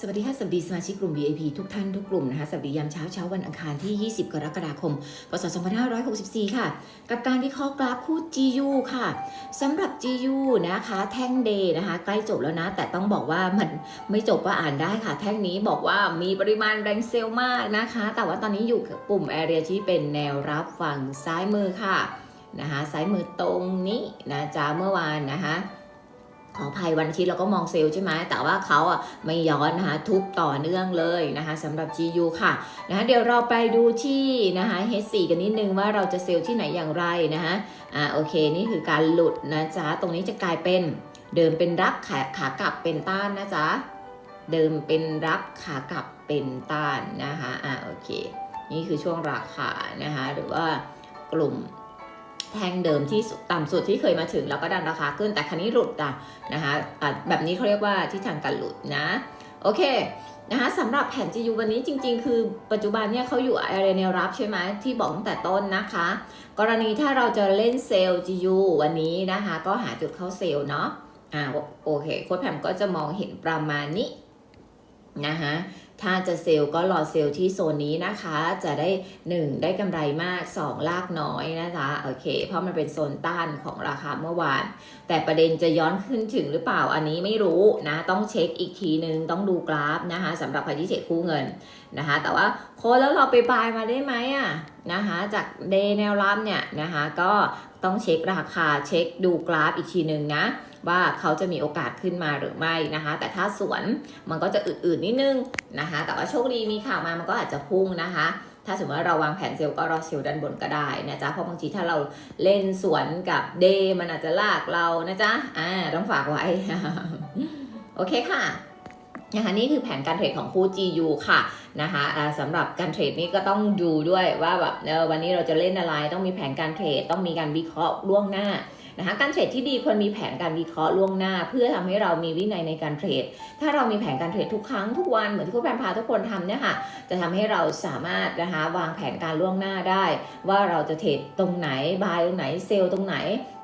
สวัสดีค่ะสวัสดีสมาชิกกลุ่ม VIP ทุกท่านทุกกลุ่มนะคะสวัสดียามเช้าเช้าวันอังคารที่ 20 กรกฎาคม พศ 2564 ค่ะ กับการวิเคราะห์กราฟคู่ GU ค่ะสำหรับ GU นะคะแท่งเดย์นะคะใกล้จบแล้วนะ แต่ต้องบอกว่ามันไม่จบก็อ่านได้ค่ะ แท่งนี้บอกว่ามีปริมาณแรงเซลล์มากนะคะ แต่ว่าตอนนี้อยู่กลุ่มแอเรียที่เป็นแนวรับฝั่งซ้ายมือค่ะนะคะซ้ายมือตรงนี้นะจ๊ะเมื่อวานนะคะ ขออภัยวันอาทิตย์เราก็มองเซลล์ใช่ไหมแต่ว่าเขาอะไม่ย้อนนะคะทุบต่อเนื่องเลยนะคะสำหรับ GU ค่ะนะคะเดี๋ยวเราไปดูที่นะคะ H4 กันนิดนึงว่าเราจะเซลล์ที่ไหนอย่างไรนะคะอ่าโอเคนี่คือการหลุดนะจ๊ะตรงนี้จะกลายเป็นเดิมเป็นรับขาขากลับเป็นต้านนะจ๊ะเดิมเป็นรับขากลับเป็นต้านนะคะอ่าโอเค นี่คือช่วงราคานะคะหรือว่ากลุ่ม แท่งเดิมที่ต่ำสุดที่เคยมาถึง แล้วก็ดันราคาขึ้นแต่คันนี้หลุดอะนะคะะแบบนี้เขาเรียกว่าที่ทางการหลุดนะโอเคนะคะสำหรับแผน GU วันนี้จริง ๆ คือปัจจุบันเนี่ยเขาอยู่ไอารีแนวรับใช่ไหมที่บอกตั้งแต่ต้นนะคะ กรณีถ้าเราจะเล่นเซลล์ GU วันนี้นะคะ ก็หาจุดเข้าเซลล์เนาะอ่าโอเคโค้ดแพมก็จะมองเห็นประมาณนี้นะคะ ถ้าจะเซลล์ก็รอเซลล์ที่โซนนี้นะคะ จะได้ 1 ได้กำไรมาก 2 ลากน้อยนะคะโอเค เพราะมันเป็นโซนต้านของราคาเมื่อวาน แต่ประเด็นจะย้อนขึ้นถึงหรือเปล่าอันนี้ไม่รู้นะ ต้องเช็คอีกทีนึง ต้องดูกราฟนะคะสำหรับใครที่เช็คคู่เงินนะคะ แต่ว่าโคแล้วเราไปบายมาได้ไหมอะนะคะจากเดย์แนวรับเนี่ยนะคะก็ต้องเช็คราคาเช็คดูกราฟอีกทีนึงนะ ว่าเขาจะมีโอกาสขึ้นมาหรือไม่นะคะ แต่ถ้าสวนมันก็จะอืดๆนิดนึงนะคะ แต่ว่าโชคดีมีข่าวมามันก็อาจจะพุ่งนะคะ ถ้าสมมติว่าเราวางแผนเซลล์ก็รอเซลล์ด้านบนก็ได้นะจ๊ะเพราะบางทีถ้าเราเล่นสวนกับเดย์มันอาจจะลากเรานะจ๊ะอ่าต้องฝากไว้ โอเคค่ะนะคะนี่คือแผนการเทรดของคู่ GU ค่ะนะคะสำหรับการเทรดนี้ก็ต้องดูด้วยว่าแบบวันนี้เราจะเล่นอะไร ต้องมีแผนการเทรดต้องมีการวิเคราะห์ล่วงหน้า นะคะการเทรดที่ดีควรมีแผนการวิเคราะห์ล่วงหน้า เพื่อทำให้เรามีวินัยในการเทรด ถ้าเรามีแผนการเทรดทุกครั้งทุกวันเหมือนที่คุณแพนพาทุกคนทำเนี่ยค่ะจะทำให้เราสามารถนะคะวางแผนการล่วงหน้าได้ ว่าเราจะเทรดตรงไหนบายตรงไหนเซลล์ตรงไหน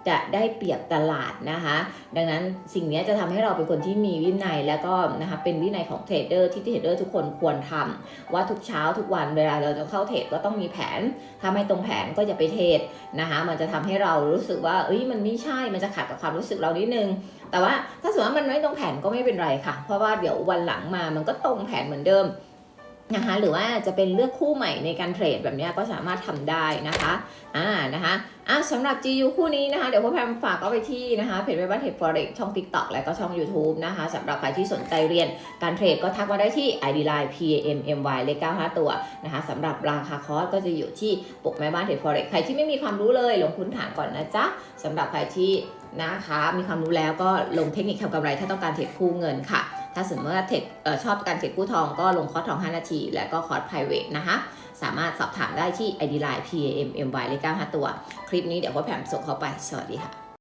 จะได้เปรียบตลาดนะคะ ดังนั้นสิ่งนี้จะทำให้เราเป็นคนที่มีวินัยแล้วก็นะคะเป็นวินัยของเทรดเดอร์ที่เทรดเดอร์ทุกคนควรทำว่าทุกเช้าทุกวันเวลาเราจะเข้าเทรดก็ต้องมีแผน ถ้าไม่ตรงแผนก็อย่าไปเทรดนะคะ มันจะทำให้เรารู้สึกว่าเอ้ยมันไม่ใช่มันจะขัดกับความรู้สึกเรานิดนึงแต่ว่าถ้าสมมติว่ามันไม่ตรงแผนก็ไม่เป็นไรค่ะ เพราะว่าเดี๋ยววันหลังมามันก็ตรงแผนเหมือนเดิม นะคะหรือว่าจะเป็นเลือกคู่ใหม่ในการเทรดแบบนี้ก็สามารถทำได้นะคะอ่านะคะอะสำหรับ GU คู่นี้นะคะ เดี๋ยวพ่อแพมฝากเอาไปที่นะคะเพจเว็บบ้านเทรด forex ช่อง TikTok และก็ช่อง YouTube นะคะสำหรับใครที่สนใจเรียนการเทรดก็ทักมาได้ที่ ID Line PAMMY เลข95 ตัวนะคะสำหรับราคาคอร์สก็จะอยู่ที่ปกแม่บ้านเทรด forex ใครที่ไม่มีความรู้เลยลงพื้นฐานก่อนนะจ๊ะสำหรับใครที่ นะคะ มีความรู้แล้วก็ลงเทคนิคทำกำไรถ้าต้องการเทรดคู่เงินค่ะ ถ้าสมมติว่าเทรดชอบการเทรดคู่ทองก็ลงคอร์สทอง 5 นาที และก็คอร์ส private นะคะ สามารถสอบถามได้ที่ ID Line PAMMY เลข95ตัว คลิปนี้เดี๋ยวพ่อแผมส่งเข้าไป สวัสดีค่ะ